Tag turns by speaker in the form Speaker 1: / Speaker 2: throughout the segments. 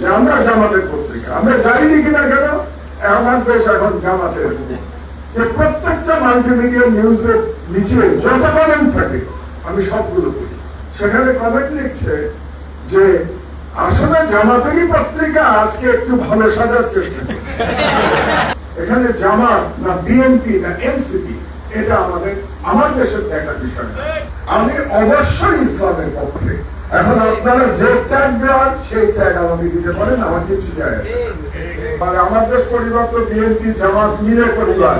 Speaker 1: যে আমরা জামাতের পত্রিকা। আমরা জানি কিনা কেন? আমার দেশ এখন জামাতের। যে প্রত্যেকটা মাল্টিমিডিয়া নিউজের নিচে যত কমেন্ট থাকে, আমি সবগুলো করি সেখানে কমেন্ট লিখছে যে, আসলে জামাতেরই পত্রিকা আজকে একটু ভালো সাজার চেষ্টা করছে। এখানে জামাত না বিএনপি না এনসিপি এটা আমাদের, আমার দেশের দেখার বিষয় আমি অবশ্যই ইসলামের পক্ষে এখন আপনারা যে ত্যাগ দেওয়ার সেই ত্যাগ আমাকে দিতে পারেন, আমার কিছু যায় আর আমার দেশ পরিবার তো বিএনপি, জামাত মিলে পরিবার।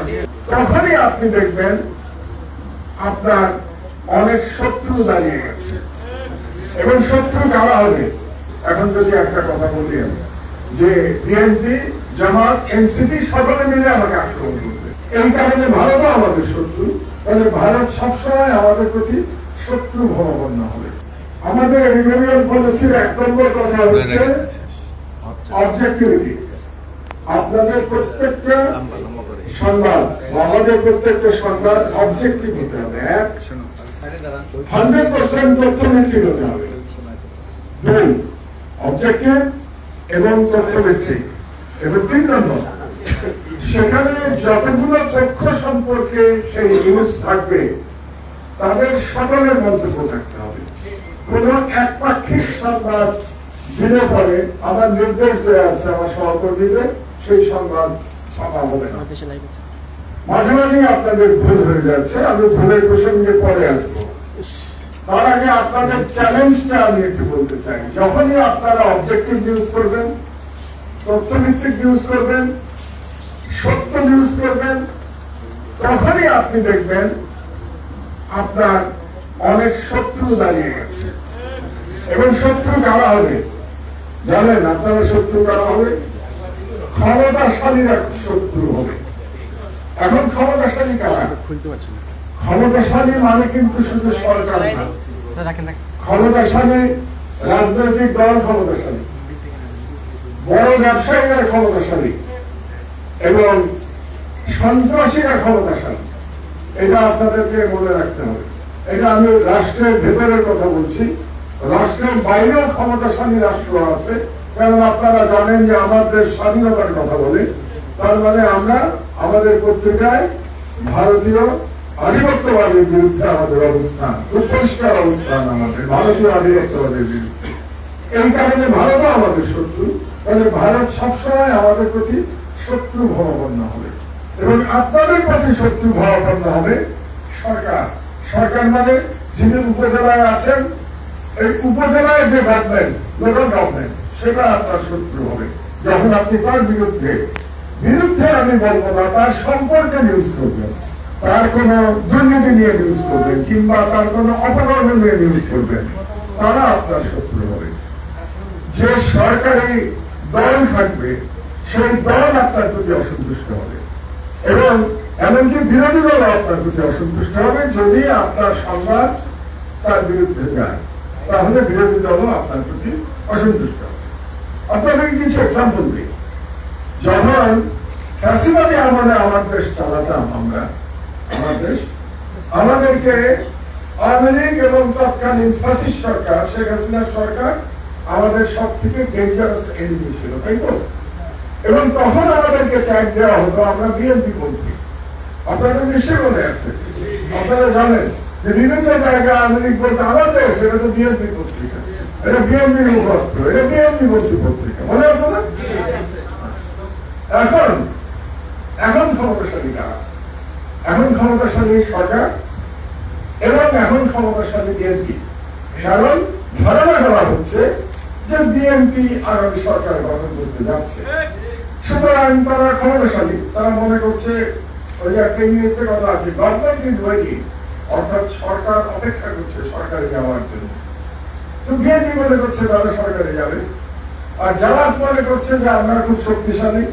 Speaker 1: তখনই আপনি দেখবেন আপনার অনেক শত্রু দাঁড়িয়ে গেছে। এবং শত্রু কারা হবে? এখন যদি একটা কথা বলি যে বিএনপি, জামাত, এনসিপি সকলে মিলে আমাকে আক্রমণ করবে। এই কারণে ভারতও আমাদের শত্রু, তাহলে ভারত সবসময় আমাদের প্রতি শত্রু ভবন্ন হবে। আমাদের রিনিউয়াল পলিসির এক নম্বর কথা হচ্ছে অবজেক্টিভিটি আপনাদের প্রত্যেকটা সংবাদ, আমাদের প্রত্যেকটা সংবাদ অবজেক্টিভ হতে হবে এক হান্ড্রেড পার্সেন্ট তথ্যভিত্তিক হতে হবে। দুই অবজেক্টিভ এবং তথ্যভিত্তিক। এবং তিন নম্বর, সেখানে যতগুলো তথ্য সম্পর্কে সেই নিউজ থাকবে, তাদের সকলের মন্তব্য থাকতে হবে। কোন সংবাদ দিলে পরে আমার নির্দেশ দেওয়া আছে আমার সহকর্মীদের সেই সংবাদ ছাপা হবে। না মাঝে মাঝে আপনাদের ভুল হয়ে যাচ্ছে আমি ভুলের প্রসঙ্গে পরে আসব। তার আগে আপনাদের চ্যালেঞ্জটা আমি একটু বলতে চাই। যখনই আপনারা অবজেক্টিভ নিউজ করবেন তথ্যভিত্তিক নিউজ করবেন সত্য নিউজ করবেন তখনই আপনি দেখবেন আপনার অনেক শত্রু দাঁড়িয়ে গেছে। এবং শত্রু কারা হবে? জানেন আপনারা শত্রু কারা হবে? ক্ষমতাশালীরা শত্রু হবে। এখন ক্ষমতাশালী কারা? ক্ষমতাশালী মানে কিন্তু শুধু সরকার ক্ষমতাশালী রাজনৈতিক দল ক্ষমতাশালী। বড় ব্যবসায়ীরা ক্ষমতাশালী। এবং সন্ত্রাসীরা ক্ষমতাশালী। এটা আপনাদেরকে মনে রাখতে হবে। এটা আমি রাষ্ট্রের ভেতরের কথা বলছি। রাষ্ট্রের বাইরেও ক্ষমতাশালী রাষ্ট্র আছে। কারণ আপনারা জানেন যে আমার দেশ স্বাধীনতার কথা বলে। তার মানে আমরা আমাদের পত্রিকায় ভারতীয় আধিপত্যবাদের বিরুদ্ধে আমাদের অবস্থান, খুব পরিষ্কার অবস্থান আমাদের, ভারতীয় আধিপত্যবাদের বিরুদ্ধে। এই কারণে ভারতও আমাদের শত্রু, তাহলে ভারত সবসময় আমাদের প্রতি শত্রু ভাবাপন্ন হবে। এবং আপনাদের প্রতি শত্রু ভাবাপন্ন হবে সরকার। সরকার মানে যিনি উপজেলায় আছেন এই উপজেলায় যে গভর্নমেন্ট লোকাল গভর্নমেন্ট সেটা আপনার শত্রু হবে। যখন আপনি তার বিরুদ্ধে বিরুদ্ধে আমি বলব না, তার সম্পর্কে নিউজ করবেন। তার কোন দুর্নীতি নিয়ে নিউজ করবেন, কিংবা তার কোন অপকর্ম নিয়ে নিউজ করবেন, তারা আপনার শত্রু হবে। যে সরকারি দল থাকবে, সেই দল আপনার প্রতি অসন্তুষ্ট হবে। এবং এমনকি বিরোধী দল আপনার প্রতি অসন্তুষ্ট হবে যদি আপনার সংবাদ তার বিরুদ্ধে যায়। তাহলে বিরোধী দলও আপনার প্রতি অসন্তুষ্ট। হবে আপনাদের কিছু এক্সাম্পল দিই। যখন ফ্যাসিবাদী আমলে আমার দেশ চালাতাম আমরা, আমার দেশ, আমাদেরকে আওয়ামী লীগ এবং তৎকালীন ফ্যাসিস সরকার, শেখ হাসিনার সরকার আমাদের সব থেকে ডেঞ্জারাস এনিমি ছিল, তাই তো? এবং তখন আমাদেরকে ট্যাগ দেওয়া হতো, আমরা বিএনপি পন্থী আপনাদের নিশ্চয় মনে আছে আপনারা জানেন। বিভিন্ন জায়গায় আওয়ামী বলতে দেশ, এটা তো বিএনপি পত্রিকা। এটা বিএনপি মুখপাত্র, এটা বিএনপি পন্থী পত্রিকা। মনে আছে না? এখন এখন ক্ষমতাশালী কারা? এখন ক্ষমতাশালী সরকার এবং এখন ক্ষমতাশালী বিএনপি। কারণ ধারণা করা হচ্ছে যে বিএনপি আগামী সরকার গঠন করতে যাচ্ছে। সুতরাং তারা ক্ষমতাশালী। তারা মনে করছে, ওই একটা ইংরেজিতে কথা আছে গভর্নমেন্ট ইজ ওয়েটিং অর্থাৎ সরকার অপেক্ষা করছে সরকারে যাওয়ার জন্য। তো বিএনপি মনে করছে তারা সরকারে যাবে। আর যারা মনে করছে যে আমরা খুব শক্তিশালী,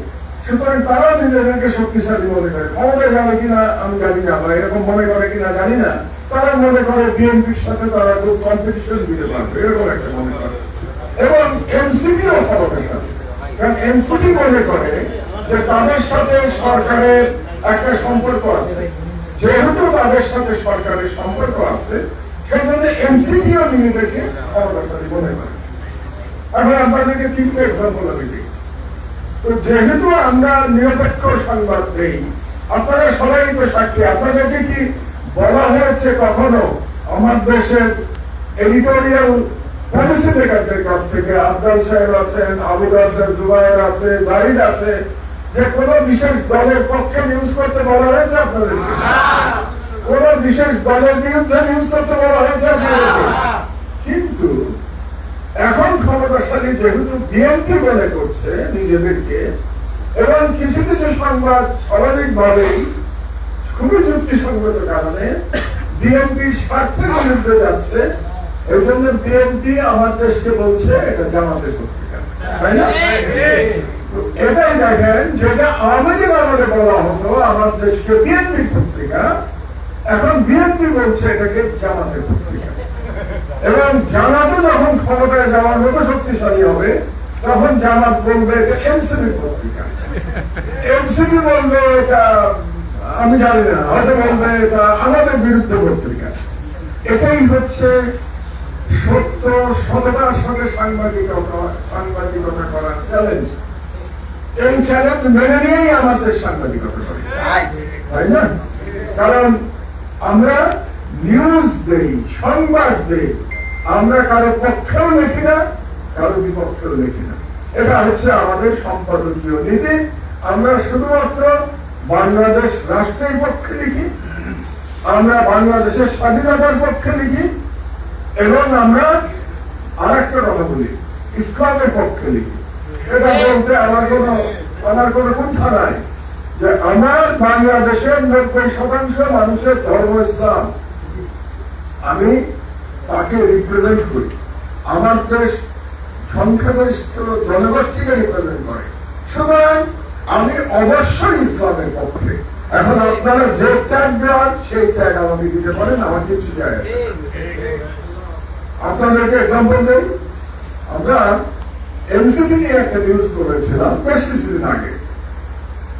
Speaker 1: সুতরাং তারাও নিজেদেরকে শক্তিশালী মনে করে। ক্ষমতায় যাবে কিনা আমি জানি না, বা এরকম মনে করে কিনা জানি না। তারা মনে করে বিএনপির সাথে তারা খুব কম্পিটিশন দিতে পারবে, এরকম একটা মনে করে। এবং এনসিপিও ক্ষমতাশালী কারণ এনসিপি মনে করে যে তাদের সাথে সরকারের একটা সম্পর্ক আছে। যেহেতু তাদের সাথে সরকারের সম্পর্ক আছে সেই জন্য এনসিপিও নিজেদেরকে ক্ষমতাশালী মনে করে। এখন আপনাদেরকে তিনটে এক্সাম্পল আমি দিই। তো যেহেতু আমরা নিরপেক্ষ সংবাদ দেই, আপনারা সবাই তো সাক্ষী, আপনাদেরকে কি বলা হয়েছে কখনো আমার দেশের এডিটোরিয়াল পলিসি মেকারদের কাছ থেকে? আফগান সাহেব আছেন, আবু দারদার জুবাইর আছে, জাহিদ আছে যে কোন বিশেষ দলের পক্ষে নিউজ করতে বলা হয়েছে আপনাদেরকে কোন বিশেষ দলের বিরুদ্ধে নিউজ করতে বলা হয়েছে আপনাদেরকে কিন্তু এখন ক্ষমতাশালী যেহেতু বিএনপি মনে করছে নিজেদেরকে এবং কিছু কিছু সংবাদ স্বাভাবিকভাবেই খুবই যুক্তিসঙ্গত কারণে বিএনপি স্বার্থের বিরুদ্ধে যাচ্ছে। এই জন্য বিএনপি আমার দেশকে বলছে এটা জামাতের পত্রিকা। তাই না? তো এটাই দেখেন, যেটা আওয়ামী লীগ বলা হতো, আমার দেশকে বিএনপি পত্রিকা, এখন বিএনপি বলছে এটাকে জামাতের পত্রিকা। এবং জামাতও যখন ক্ষমতায় যাওয়ার মতো শক্তিশালী হবে, তখন জামাত বলবে এটা এনসিপি পত্রিকা। এনসিপি বলবে এটা, আমি জানি না, হয়তো বলবে এটা আমাদের বিরুদ্ধে পত্রিকা। এটাই হচ্ছে সত্য, সততার সাথে সাংবাদিকতা সাংবাদিকতা করার চ্যালেঞ্জ এই চ্যালেঞ্জ মেনে নিয়েই আমাদের সাংবাদিকতা করে তাই? না? কারণ আমরা নিউজ দেই সংবাদ দেই। আমরা কারও পক্ষেও লিখি না কারও বিপক্ষেও লিখি না। এটা হচ্ছে আমাদের সম্পাদকীয় নীতি। আমরা শুধুমাত্র বাংলাদেশ রাষ্ট্রের পক্ষে লিখি আমরা বাংলাদেশের স্বাধীনতার পক্ষে লিখি এবং আমরা আরেকটা কথা বলি ইসলামের পক্ষে লিখি। এটা বলতে আমার কোনো আমার কোনো কুণ্ঠা নাই যে আমার বাংলাদেশের নব্বই শতাংশ মানুষের ধর্ম ইসলাম। আমি তাকে রিপ্রেজেন্ট করি। আমার দেশ সংখ্যাগরিষ্ঠ জনগোষ্ঠীকে রিপ্রেজেন্ট করে। সুতরাং আমি অবশ্যই ইসলামের পক্ষে। এখন আপনারা যে ত্যাগ দেওয়ার সেই ত্যাগ আমাকে দিতে পারেন, আমার কিছু যায় আপনাদেরকে এক্সাম্পল দেই। আমরা এনসিপি নিয়ে একটা নিউজ করেছিলাম বেশ কিছুদিন আগে।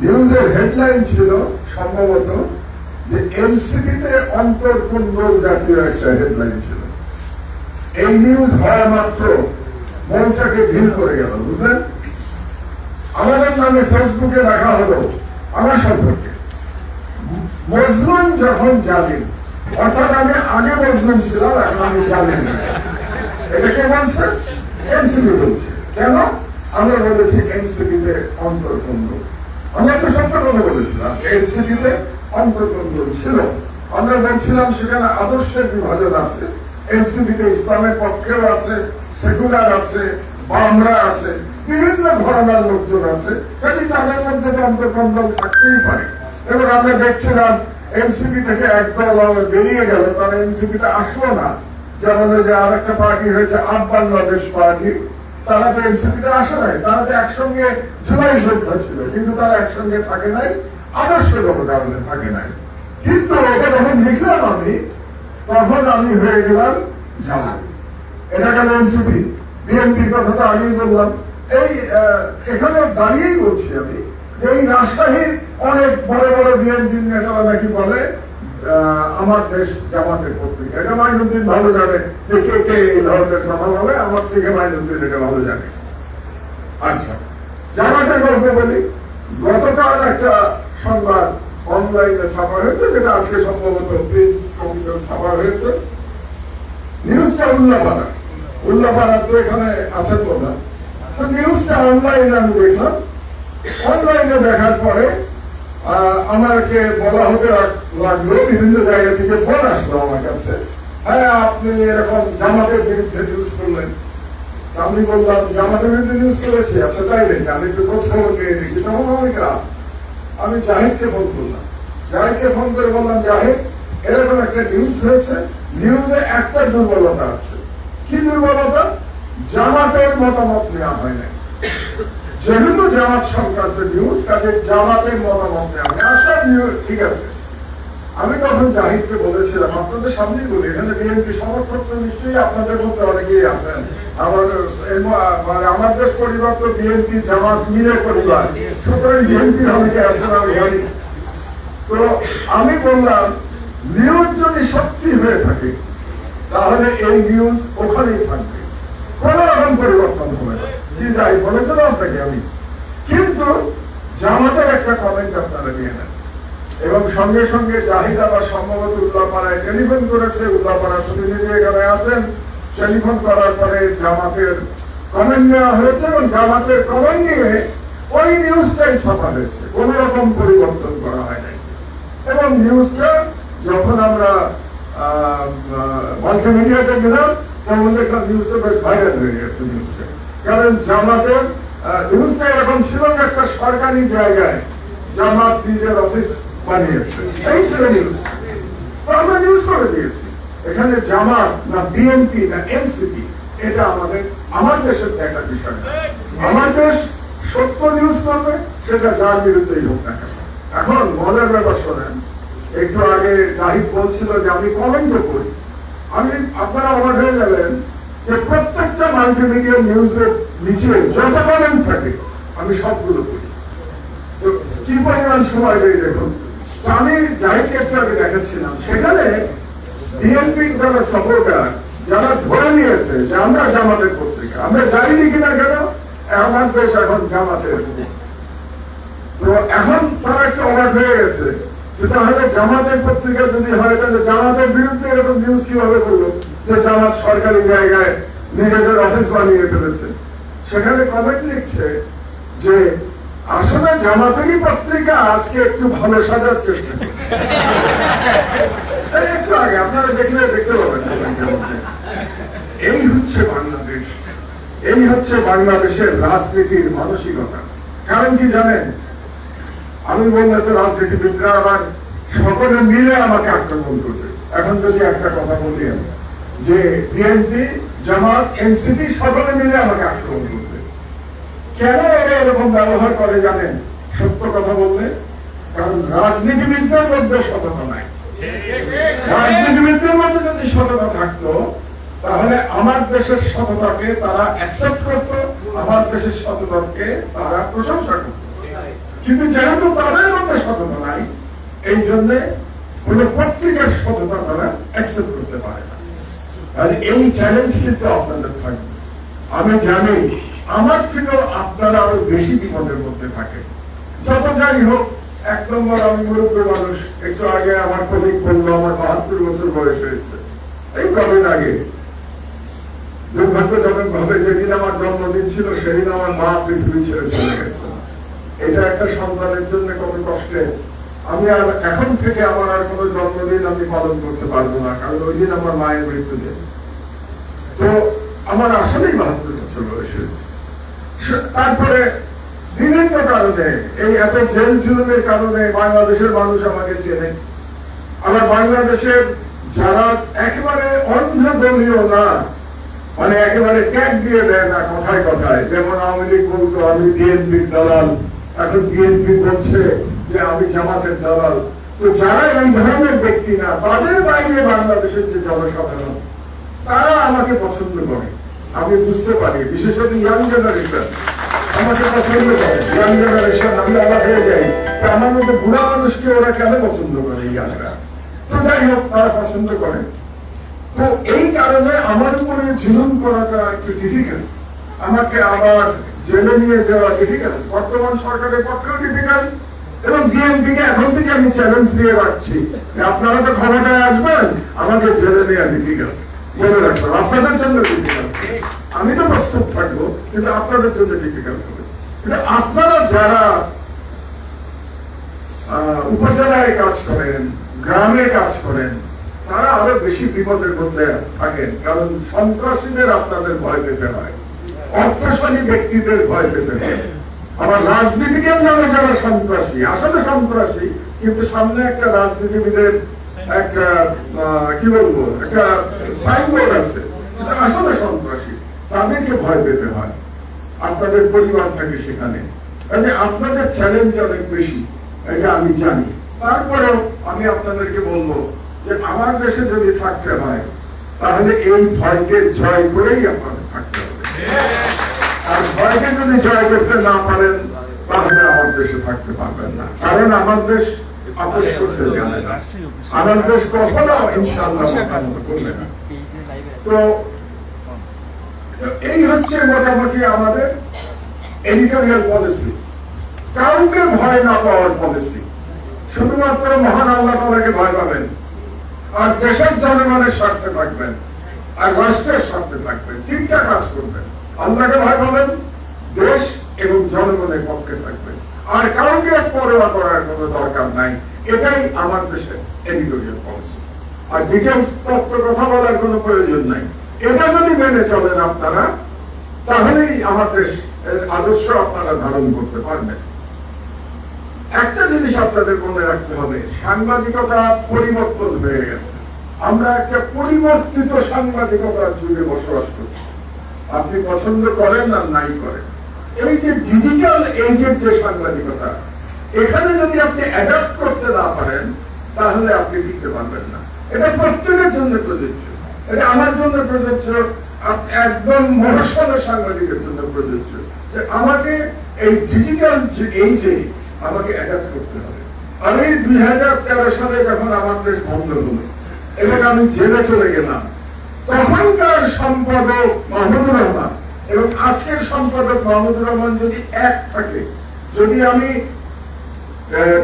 Speaker 1: নিউজের হেডলাইন ছিল সম্ভবত যে এনসিপিতে অন্তর্কুণ্ডল জাতীয় একটা হেডলাইন ছিল। এই নিউজ হওয়া মাত্র মঞ্চাকে ভিড় করে গেল, বুঝলেন? আমাদের নামে ফেসবুকে রাখা হলো আমার সম্পর্কে। মজলুম যখন জানেন অর্থাৎ আমি আগে মজলুম ছিলাম, এখন আমি জানেন এটা কে বলছে? এনসিপি বলছে। কেন? আমরা বলেছি এনসিপিতে অন্তর্কুণ্ড আমরা একটা সত্য কথা বলেছিলাম এনসিপিতে অন্তর্কুণ্ড ছিল। আমরা বলছিলাম সেখানে আদর্শের বিভাজন আছে এনসিপিতে ইসলামের পক্ষেও আছে সেকুলার আছে, বামরা আছে, বিভিন্ন ধরনের লোকজন আছে। কাজে তাদের মধ্যে তো থাকতেই পারে। এবার আমরা দেখছিলাম এনসিপি থেকে একদল বেরিয়ে গেল, তারা এনসিপিতে আসলো না। যেমন যে আর একটা পার্টি হয়েছে আপ বাংলাদেশ পার্টি। তারা তো এনসিপিতে আসে নাই। তারা তো একসঙ্গে জুলাই যোদ্ধা ছিল, কিন্তু তারা একসঙ্গে থাকে নাই, আদর্শগত কারণে থাকে নাই। কিন্তু এটা যখন লিখলাম আমি, তখন আমি হয়ে গেলাম জামাত এটা গেল এনসিপি? বিএনপির কথা তো আগেই বললাম। এই এখানে দাঁড়িয়েই বলছি আমি, এই রাজশাহীর অনেক বড় বড় বিএনপি নেতারা নাকি বলে আমার দেশ জামাতের পত্রিকা এটা মাইনুদ্দিন ভালো জানে যে কে কে এই ধরনের কথা বলে, আমার থেকে মাইনুদ্দিন এটা ভালো জানে। আচ্ছা জামাতের গল্প বলি। গতকাল একটা সংবাদ অনলাইনে ছাপা হয়েছে, যেটা আজকে সম্ভবত ছাপা হয়েছে। নিউজটা উল্লাপাড়া। উল্লাপাড়া তো এখানে আছেন না। তো নিউজটা অনলাইনে আমি দেখলাম। অনলাইনে দেখার পরে আমাকে বলা হতে লাগল বিভিন্ন জায়গা থেকে ফোন আসলো আমার কাছে। হ্যাঁ আপনি এরকম জামাতের বিরুদ্ধে নিউজ করলেন। আমি বললাম, জামাতের বিরুদ্ধে নিউজ করেছি? আচ্ছা তাই নাকি? আমি একটু খোঁজ খবর নিয়ে দেখি। তখন অনেক রাত আমি জাহিদকে ফোন করলাম। জাহিদকে ফোন করে বললাম, জাহিদ, এরকম একটা নিউজ হয়েছে। নিউজে একটা দুর্বলতা আছে। কি দুর্বলতা? জামাতের মতামত নেওয়া হয় নাই। যেহেতু জামাত সংক্রান্ত নিউজ কাজে জামাতের মতামত নেওয়া হয় সব নিউজ ঠিক আছে। আমি তখন জাহিদকে বলেছিলাম, আপনাদের সামনেই বলি, এখানে বিএনপি সমর্থক তো নিশ্চয়ই আপনাদের মধ্যে অনেকেই আছেন। আমার মানে আমার দেশ পরিবার তো বিএনপি, জামাত মিলে পরিবার। সুতরাং বিএনপির অনেকে আছেন আমি জানি। তো আমি বললাম নিউজ যদি সত্যি হয়ে থাকে, তাহলে এই নিউজ ওখানেই থাকবে। কোন রকম পরিবর্তন হবে না। কি যাই বলেছিল আপনাকে আমি? কিন্তু জামাতের একটা কমেন্ট আপনারা নিয়ে নেন। এবং সঙ্গে সঙ্গে জাহিদ আবার সম্ভবত উল্লাপাড়ায় টেলিফোন করেছে। উল্লাপাড়ার প্রতিনিধি এখানে আছেন। টেলিফোন করার পরে জামাতের কমেন্ট নেওয়া হয়েছে এবং জামাতের কমেন্ট নিয়ে ওই নিউজটাই ছাপা হয়েছে। কোন রকম পরিবর্তন করা হয় নাই। এবং নিউজটা যখন আমরা মাল্টিমিডিয়াতে গেলাম, তখন দেখলাম নিউজটা বেশ ভাইরাল হয়ে গেছে নিউজটা কারণ জামাতের নিউজটা এরকম ছিল একটা সরকারি জায়গায় জামাত নিজের অফিস এখন মজার ব্যাপার শোনেন, একটু আগে জাহিদ বলছিল যে আমি কমেন্টও করি। আমি, আপনারা অবাক হয়ে যাবেন যে প্রত্যেকটা মাল্টিমিডিয়া নিউজের নিচে যত কমেন্ট থাকে, আমি সবগুলো করি। তো কি পরিমাণ সময় নেই দেখুন? জামাতের পত্রিকা যদি হয়, তাহলে জামাতের বিরুদ্ধে এরকম নিউজ কীভাবে করল যে জামাত সরকারি জায়গায় নিজেদের অফিস বানিয়ে ফেলেছে? সেখানে কমেন্ট লিখছে যে আসলে জামাতেরই পত্রিকা আজকে একটু ভালো সাজার চেষ্টা করছে। একটু আগে, আপনারা দেখলে দেখতে পাবেন এই হচ্ছে বাংলাদেশ। এই হচ্ছে বাংলাদেশের রাজনীতির মানসিকতা। কারণ কি জানেন? আমি বললে তো রাজনীতিবিদরা আবার সকলে মিলে আমাকে আক্রমণ করবে। এখন যদি একটা কথা বলি আমি, যে বিএনপি, জামাত, এনসিপি সকলে মিলে আমাকে আক্রমণ করবে। কেন এরা এরকম ব্যবহার করে জানেন? সত্য কথা বললে? কারণ রাজনীতিবিদদের মধ্যে সততা নাই। রাজনীতিবিদদের মধ্যে যদি সততা থাকতো, তাহলে আমার দেশের সততাকে তারা অ্যাকসেপ্ট করত, আমার দেশের সততাকে তারা প্রশংসা করত। কিন্তু যেহেতু তাদের মধ্যে সততা নাই, এই জন্য কোন পত্রিকার সততা তারা অ্যাকসেপ্ট করতে পারে না। আর এই চ্যালেঞ্জ কিন্তু আপনাদের থাকবে। আমি জানি আমার থেকেও আপনারা আরও বেশি বিপদের মধ্যে থাকে। যত যাই হোক, এক নম্বর আমি মুরব্বী মানুষ, একটু আগে আমার কলিগ বলল, আমার বাহাত্তর বছর বয়স হয়েছে। এই কদিন আগে দুর্ভাগ্যজনক ভাবে যেদিন আমার জন্মদিন ছিল, সেদিন আমার মা পৃথিবী ছেড়ে চলে গেছে। এটা একটা সন্তানের জন্য কত কষ্টে। আমি আর এখন থেকে আমার আর কোনো জন্মদিন আমি পালন করতে পারব না, কারণ ওই দিন আমার মায়ের মৃত্যু দিন তো আমার আসলেই বাহাত্তর বছর বয়স হয়েছে। তারপরে বিভিন্ন কারণে, এই এত জেল জুলুমের কারণে বাংলাদেশের মানুষ আমাকে চেনে। আবার বাংলাদেশের যারা একেবারে অন্ধ দলীয় না মানে একেবারে ট্যাগ দিয়ে দেয় না কথায় কথায়, যেমন আওয়ামী লীগ বলতো, আমি বিএনপির দালাল। এখন বিএনপি বলছে যে, আমি জামাতের দালাল। তো যারা এই ধরনের ব্যক্তি না, তাদের বাইরে বাংলাদেশের যে জনসাধারণ, তারা আমাকে পছন্দ করে। আমি বুঝতে পারি, বিশেষত ইয়াং জেনারেশন আমাকে পছন্দ করে ইয়াং জেনারেশন আমি অবাক হয়ে যাই। আমার মধ্যে বুড়া মানুষকে ওরা কেন পছন্দ করে ইয়াংরা তো যাই হোক, তারা পছন্দ করে। তো এই কারণে আমার উপরে জুলুম করাটা একটু ডিফিকাল্ট আমাকে আবার জেলে নিয়ে যাওয়া ডিফিকাল্ট বর্তমান সরকারের পক্ষেও ডিফিকাল্ট এবং বিএনপি কে এখন থেকে আমি চ্যালেঞ্জ দিয়ে রাখছি আপনারা তো ক্ষমতায় আসবেন, আমাকে জেলে নেওয়া ডিফিকাল্ট বলে রাখবেন, আপনাদের জন্য ডিফিকাল্ট আমি তো প্রস্তুত থাকব, কিন্তু আপনাদের জন্য ডিফিকাল্ট হবে। কিন্তু আপনারা যারা উপজেলায় কাজ করেন, গ্রামে কাজ করেন, তারা আরও বেশি বিপদের মধ্যে থাকেন, কারণ সন্ত্রাসীদের আপনাদের ভয় পেতে হয়, অর্থশালী ব্যক্তিদের ভয় পেতে হয়। আবার রাজনীতিকের নামে যারা সন্ত্রাসী, আসলে সন্ত্রাসী, কিন্তু সামনে একটা রাজনীতিবিদের একটা কি বলব, একটা সাইনবোর্ড আছে কিন্তু আসলে সন্ত্রাসী তাদেরকে ভয় পেতে হয়। আপনাদের পরিবার থাকে সেখানে। আপনাদের চ্যালেঞ্জ অনেক বেশি, এটা আমি জানি। তারপরেও আমি আপনাদেরকে বলব যে আমার দেশে যদি থাকতে হয়, তাহলে এই ভয়কে জয় করেই আপনাদের থাকতে হবে। আর ভয়কে যদি জয় করতে না পারেন, তাহলে আমার দেশে থাকতে পারবেন না। কারণ আমার দেশ আপোষ করতে জানে না। আমার দেশ কখনো ইনশাল্লাহ তো এই হচ্ছে মোটামুটি আমাদের এডিটোরিয়াল পলিসি কাউকে ভয় না পাওয়ার পলিসি শুধুমাত্র মহান আল্লাহ তালাকে ভয় পাবেন। আর দেশের জনগণের স্বার্থে থাকবেন। আর রাষ্ট্রের স্বার্থে থাকবেন। তিনটা কাজ করবেন। আল্লাহকে ভয় পাবেন, দেশ এবং জনগণের পক্ষে থাকবেন। আর কাউকে পরোয়া করার কোনো দরকার নাই। এটাই আমার দেশের এডিটোরিয়াল পলিসি আর ডিটেলস তত্ত্ব কথা বলার কোনো প্রয়োজন নাই। এটা যদি মেনে চলেন আপনারা, তাহলেই আমার দেশ আদর্শ আপনারা ধারণ করতে পারবেন। একটা জিনিস আপনাদের মনে রাখতে হবে, সাংবাদিকতা পরিবর্তন হয়ে গেছে। আমরা একটা পরিবর্তিত সাংবাদিকতার যুগে বসবাস করছি। আপনি পছন্দ করেন আর নাই করেন। এই যে ডিজিটাল এজের যে সাংবাদিকতা, এখানে যদি আপনি অ্যাডাপ্ট করতে না পারেন, তাহলে আপনি টিকতে পারবেন না। এটা প্রত্যেকের জন্য প্রযোজ্য। এটা আমার জন্য প্রযোজ্য। একদম মহাসনের সাংবাদিকের জন্য প্রযোজ্য। যে আমাকে এই ডিজিটাল এই যে আমাকে অ্যাডাপ্ট করতে হবে। আমি দুই হাজার তেরো সালে যখন আমার দেশ বন্ধ হলো এবং আমি জেলে চলে গেলাম, তখনকার সম্পাদক মাহমুদুর রহমান এবং আজকের সম্পাদক মাহমুদুর রহমান যদি এক থাকে, যদি আমি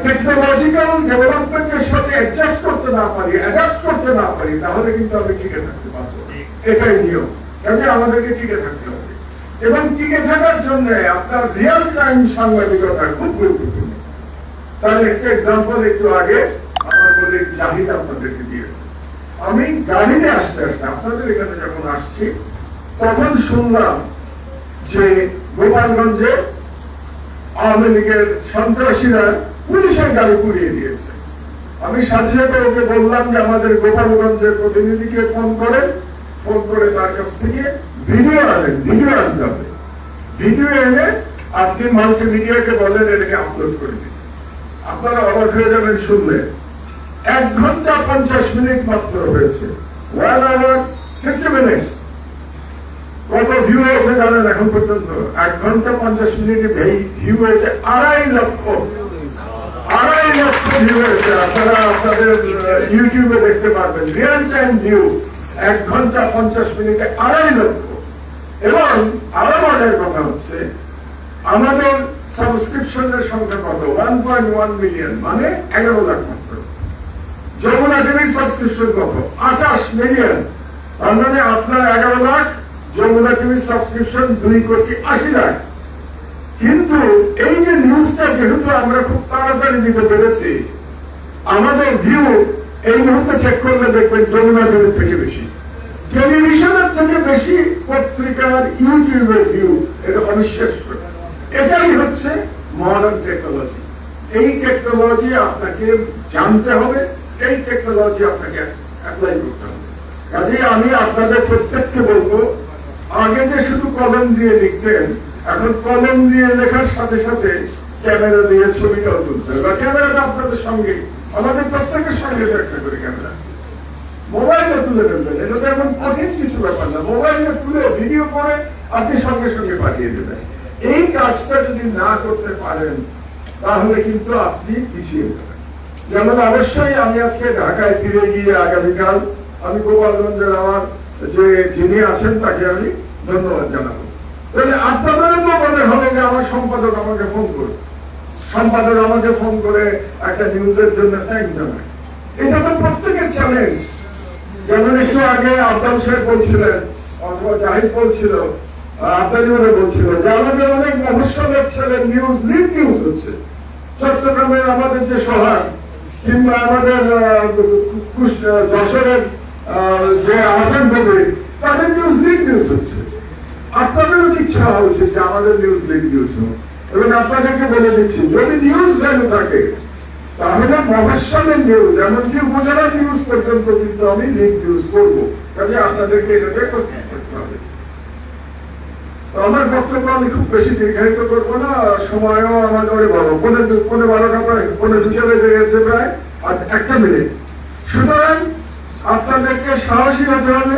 Speaker 1: টেকনোলজিক্যাল ডেভেলপমেন্টের সাথে অ্যাডজাস্ট করতে না পারি অ্যাডাপ্ট করতে না পারি, তাহলে কিন্তু আমি টিকে থাকতে পারব এটাই নিয়ম। কাজে আমাদেরকে টিকে থাকতে হবে। এবং টিকে থাকার জন্য আপনার রিয়েল টাইম সাংবাদিকতা খুব গুরুত্বপূর্ণ। তার একটা এক্সাম্পল একটু আগে আমার বলে জাহিদ আপনাদেরকে দিয়েছে। আমি গাড়িতে আসতে আসতে, আপনাদের এখানে যখন আসছি, তখন শুনলাম যে গোপালগঞ্জে আওয়ামী লীগের সন্ত্রাসীরা পুলিশের গাড়ি পুড়িয়ে দিয়েছে। আমি সাথে সাথে ওকে বললাম যে আমাদের গোপালগঞ্জের প্রতিনিধিকে ফোন করেন ফোন করে তার কাছ থেকে ভিডিও আনেন ভিডিও আনতে হবে। ভিডিও এনে আপনি মাল্টি মিডিয়াকে বলেন, এটাকে আপলোড করে দিন। আপনারা অবাক হয়ে যাবেন শুনলে। এক ঘণ্টা পঞ্চাশ মিনিট মাত্র হয়েছে। ওয়ান আওয়ার ফিফটি মিনিটস কত ভিউ হয়েছে জানেন এখন পর্যন্ত? এক ঘণ্টা পঞ্চাশ মিনিটে ভিউ হয়েছে আড়াই লক্ষ। আড়াই লক্ষ। ভিউ হয়েছে আপনারা আপনাদের ইউটিউবে দেখতে পারবেন রিয়েল টাইম ভিউ এক ঘণ্টা পঞ্চাশ মিনিটে আড়াই লক্ষ এবং আরও মজার কথা হচ্ছে আমাদের সাবস্ক্রিপশনের সংখ্যা কত ওয়ান পয়েন্ট ওয়ান মিলিয়ন মানে এগারো লাখ মাত্র যমুনা টিভির সাবস্ক্রিপশন কত আঠাশ মিলিয়ন তার মানে আপনার এগারো লাখ যমুনা টিভির সাবস্ক্রিপশন দুই কোটি আশি লাখ কিন্তু এই যে নিউজটা যেহেতু আমরা খুব তাড়াতাড়ি দিতে পেরেছি, আমাদের ভিউ এই মুহূর্তে চেক করলে দেখবেন যমুনা থেকে বেশি। টেলিভিশনের থেকে বেশি পত্রিকার ইউটিউবের ভিউ এটা অবিশ্বাস্য। এটাই হচ্ছে মডার্ন টেকনোলজি এই টেকনোলজি আপনাকে জানতে হবে, এই টেকনোলজি আপনাকে অ্যাপ্লাই করতে হবে। কাজে আমি আপনাদের প্রত্যেককে বলব, আগে যে শুধু কলম দিয়ে লিখতেন এখন কলম দিয়ে লেখার সাথে সাথে ক্যামেরা দিয়ে ছবিটাও তুলতে হবে। বা ক্যামেরাটা আপনাদের সঙ্গে, আমাদের প্রত্যেকের সঙ্গে একটা করে ক্যামেরা। মোবাইলে তুলে ফেলবেন, এটা তো এখন কঠিন কিছু ব্যাপার না। মোবাইলে তুলে ভিডিও করে আপনি সঙ্গে সঙ্গে পাঠিয়ে দেবেন। এই কাজটা যদি না করতে পারেন, তাহলে কিন্তু আপনি পিছিয়ে যাবেন যেমন অবশ্যই আমি আজকে ঢাকায় ফিরে গিয়ে আগামীকাল আমি গোপালগঞ্জের আমার যে যিনি আছেন, তাকে আমি ধন্যবাদ জানাব। তাহলে তো মনে হবে যে আমার সম্পাদক আমাকে ফোন করে। সম্পাদক আমাকে ফোন করে একটা নিউজের জন্য থ্যাংক জানায়। এটা তো প্রত্যেকের চ্যালেঞ্জ যেমন একটু আগে আব্দাল সাহেব বলছিলেন, অথবা জাহিদ বলছিল বলছিল যে আমাদের অনেক মফসলের ছেলে নিউজ লিড নিউজ হচ্ছে। চট্টগ্রামের আমাদের যে সহায় কিংবা আমাদের যশোরের যে কবি তাদের নিউজ লিড নিউজ হচ্ছে। আপনাদেরও ইচ্ছা হওয়া উচিত যে আমাদের নিউজ লিড নিউজ এবং আপনাদেরকে বলে দিচ্ছি, যদি নিউজ ভ্যালু থাকে, তাহলে মফসলের নিউজ এমনকি উপজেলার নিউজ পর্যন্ত কিন্তু আমি লিড নিউজ করব। কাজে আপনাদেরকে এটাকে প্রস্তুত করতে হবে। আমার বক্তব্য আমি খুব বেশি দীর্ঘায়িত করব না, সময়ও আমাদের পনেরো দু- পনেরো বারোটা প্রায় পনেরো দুটো বেজে গেছে প্রায়, আর একটা মিনিট সুতরাং আপনাদেরকে সাহসী হতে হবে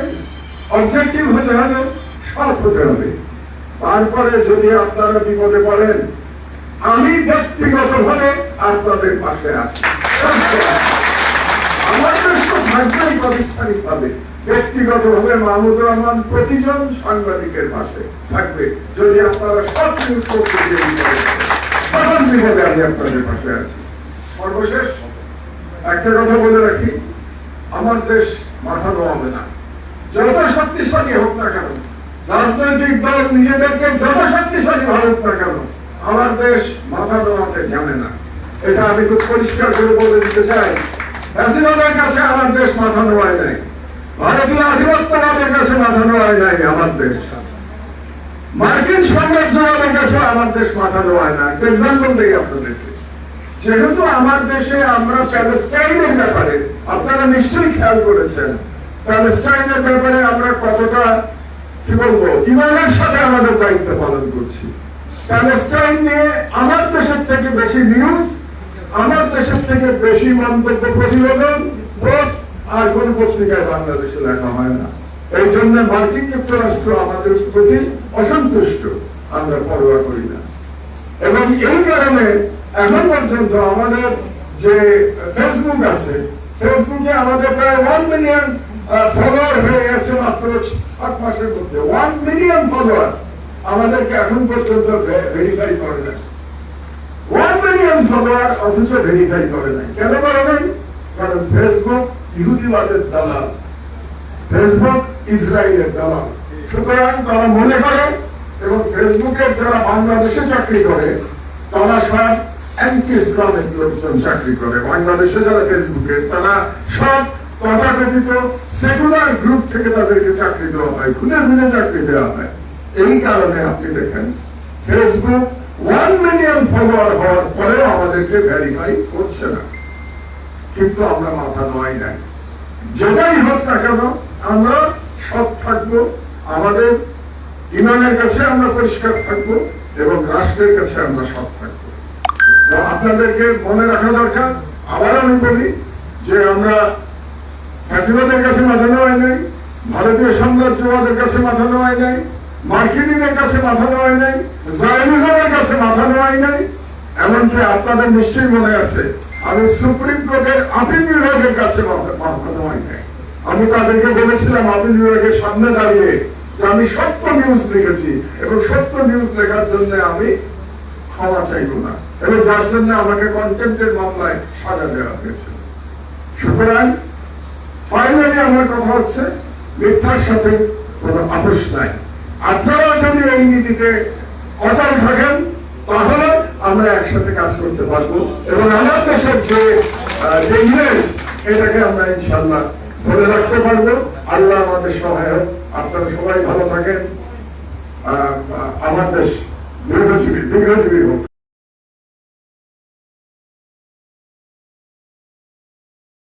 Speaker 1: অবজেক্টিভ হতে হবে হতে হবে তারপরে যদি আপনারা বিপদে পড়েন, আমি ব্যক্তিগতভাবে আপনাদের পাশে আছি। আমাদের ভাগ্যই ভাবে ব্যক্তিগতভাবে মাহমুদুর রহমান প্রতিজন সাংবাদিকের পাশে থাকবে। যদি আপনারা সব নিউজ করতে আমি আপনাদের পাশে আছি। সর্বশেষ একটা কথা বলে রাখি, আমার দেশ মাথা নোয়াবে না। যত শক্তিশালী হোক না কেন রাজনৈতিক দল নিজেদেরকে যত শক্তিশালী ভাবুক না কেন আমার দেশ মাথা নোয়াতে জানে না। এটা আমি খুব পরিষ্কার করে বলে দিতে চাই। কাছে আমার দেশ মাথা নোয়ায় নাই। ভারতীয় আধিপত্যবাদের কাছে মাথা নোয়ায় নাই আমার দেশ। মার্কিন সাম্রাজ্যবাদের কাছে আমার দেশ মাথা নোয়ায় না এক্সাম্পল দিই আপনাদেরকে। যেহেতু আমার দেশে আমরা প্যালেস্টাইনের ব্যাপারে, আপনারা নিশ্চয়ই খেয়াল করেছেন, প্যালেস্টাইনের ব্যাপারে আমরা কতটা কি বলব? সাথে আমাদের দায়িত্ব পালন করছি। প্যালেস্টাইন নিয়ে আমার দেশের থেকে বেশি নিউজ আমার দেশের থেকে বেশি মন্তব্য প্রতিবেদন আর কোন পত্রিকায় বাংলাদেশে লেখা হয় না। এই জন্য মার্কিন যুক্তরাষ্ট্র আমাদের প্রতি অসন্তুষ্ট। আমরা পরোয়া করি না। এবং এই কারণে এখন পর্যন্ত আমাদের যে ফেসবুক আছে ফেসবুকে আমাদের প্রায় ওয়ান মিলিয়ন ফলোয়ার হয়ে গেছে মাত্র সাত মাসের মধ্যে ওয়ান মিলিয়ন ফলোয়ার আমাদেরকে এখন পর্যন্ত ভেরিফাই করে না ওয়ান মিলিয়ন ফলোয়ার অথচ ভেরিফাই করে নাই। কেন করে নাই? কারণ ফেসবুক ইহুদিবাদের দালাল। ফেসবুক ইসরায়েলের দালাল। সুতরাং তারা মনে করে এবং ফেসবুকের যারা বাংলাদেশে চাকরি করে, তারা সব অ্যান্টি ইসলামিক লোকজন চাকরি করে। বাংলাদেশে যারা ফেসবুকের তারা সব তথাকথিত সেকুলার গ্রুপ থেকে তাদেরকে চাকরি দেওয়া হয় খুঁজে খুঁজে চাকরি দেওয়া হয়। এই কারণে আপনি দেখেন ফেসবুক ওয়ান মিলিয়ন ফলোয়ার হওয়ার পরেও আমাদেরকে ভেরিফাই করছে না। কিন্তু আমরা মাথা নোয়াই নাই। যেটাই হোক না কেন, আমরা সৎ থাকব, আমাদের ইমানের কাছে আমরা পরিষ্কার থাকব এবং রাষ্ট্রের কাছে আমরা সৎ থাকব। আপনাদেরকে মনে রাখা দরকার। আবার আমি বলি যে আমরা ফ্যাসিবাদের কাছে মাথা নেওয়াই নাই, ভারতীয় সাম্রাজ্যবাদের কাছে মাথা নেওয়াই নাই মার্কিনের কাছে মাথা নেওয়াই নাই জায়নিজমের কাছে মাথা নেওয়াই নাই। এমনকি আপনাদের নিশ্চয়ই মনে আছে, আমি সুপ্রিম কোর্টের আপিল বিভাগের কাছে মাথা নেওয়াই নাই। আমি তাদেরকে বলেছিলাম আপিল বিভাগের সামনে দাঁড়িয়ে যে আমি সত্য নিউজ লিখেছি এবং সত্য নিউজ লেখার জন্য আমি ক্ষমা চাইব না। এবং যার জন্য আমাকে কন্টেম্পের মামলায় সাজা দেওয়া হয়েছে। সুতরাং ফাইনালি আমার কথা হচ্ছে, মিথ্যার সাথে কোনো আপোষ নাই। আপনারা যদি এই নীতিতে অটল থাকেন, তাহলে আমরা একসাথে কাজ করতে পারব। এবং আমার দেশের যে যে ইমেজ এটাকে আমরা ইনশাল্লাহ ধরে রাখতে পারব। আল্লাহ আমাদের সহায়ক। আপনারা সবাই ভালো থাকেন। আমার দেশ দীর্ঘজীবী দীর্ঘজীবী হোক।